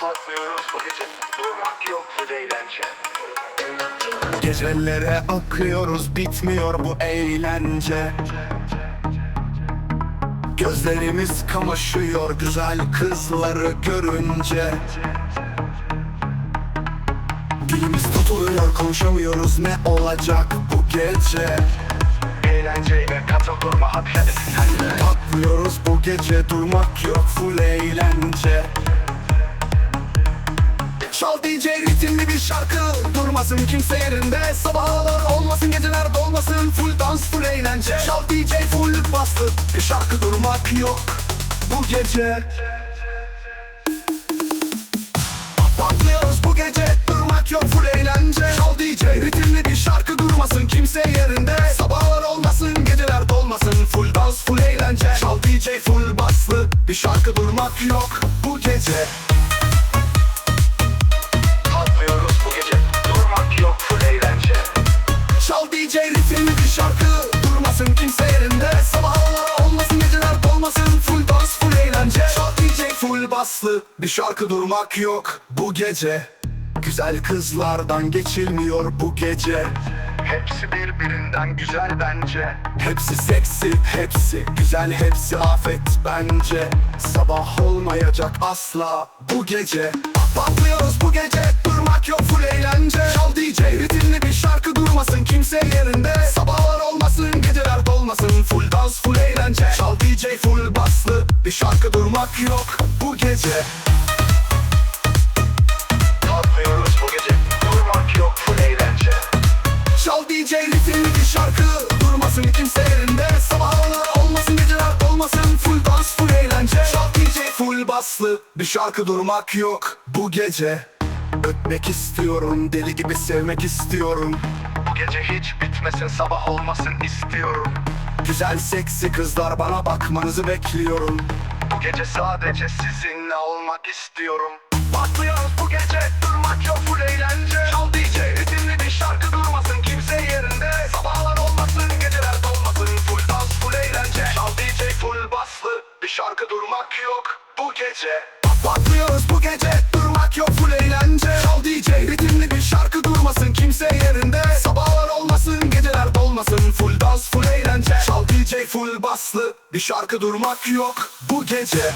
Patlıyoruz bu gece. Durmak yok bu eğlence. Gecelere akıyoruz bitmiyor bu eğlence. Gözlerimiz kamaşıyor güzel kızları görünce. Dilimiz tutuluyor konuşamıyoruz ne olacak bu gece? Eğlenceyle hadi sen de Patlıyoruz bu gece durmak yok full eğlence DJ ritimli bir şarkı. Durmasın kimse yerinde Sabahlar olmasın geceler dolmasın Full dans full eğlence. Çal DJ full bastı. Bir şarkı durmak yok Bu gece. Patlıyoruz bu gece Durmak yok full eğlence. Çal DJ ritimli bir şarkı. Durmasın kimse yerinde. Sabahlar olmasın geceler dolmasın Full dans full eğlence. Çal DJ full baslı Bir şarkı durmak yok bu gece baslı Bir şarkı durmak yok bu gece. Güzel kızlardan geçilmiyor bu gece. Hepsi birbirinden güzel bence. Hepsi seksi, hepsi güzel, hepsi afet bence. Sabah olmayacak asla bu gece. Patlıyoruz bu gece, durmak yok full eğlence. Çal DJ, ritimli bir şarkı durmasın kimse yerinde. Sabahlar olmasın, geceler dolmasın Full dans, full eğlence. Çal DJ full bir şarkı durmak yok bu gece. Patlıyoruz bu gece? Durmak yok full eğlence. Çal DJ ritimli bir şarkı Durmasın kimse yerinde. Sabahlar olmasın geceler dolmasın Full dans full eğlence. Çal DJ full baslı Bir şarkı durmak yok bu gece. Öpmek istiyorum deli gibi sevmek istiyorum. Bu gece hiç bitmesin sabah olmasın istiyorum Güzel seksi kızlar bana bakmanızı bekliyorum. Bu gece sadece sizinle olmak istiyorum. Patlıyoruz bu gece durmak yok full eğlence. Çal DJ ritimli bir şarkı durmasın kimse yerinde. Sabahlar olmasın geceler dolmasın Full dans full eğlence. Çal DJ full baslı bir şarkı durmak yok bu gece. Patlıyoruz bu gece durmak yok full eğlence. Çal DJ ritimli bir şarkı durmasın kimse yerinde. Sabahlar olmasın geceler dolmasın Full dans full eğlence DJ full baslı bir şarkı durmak yok bu gece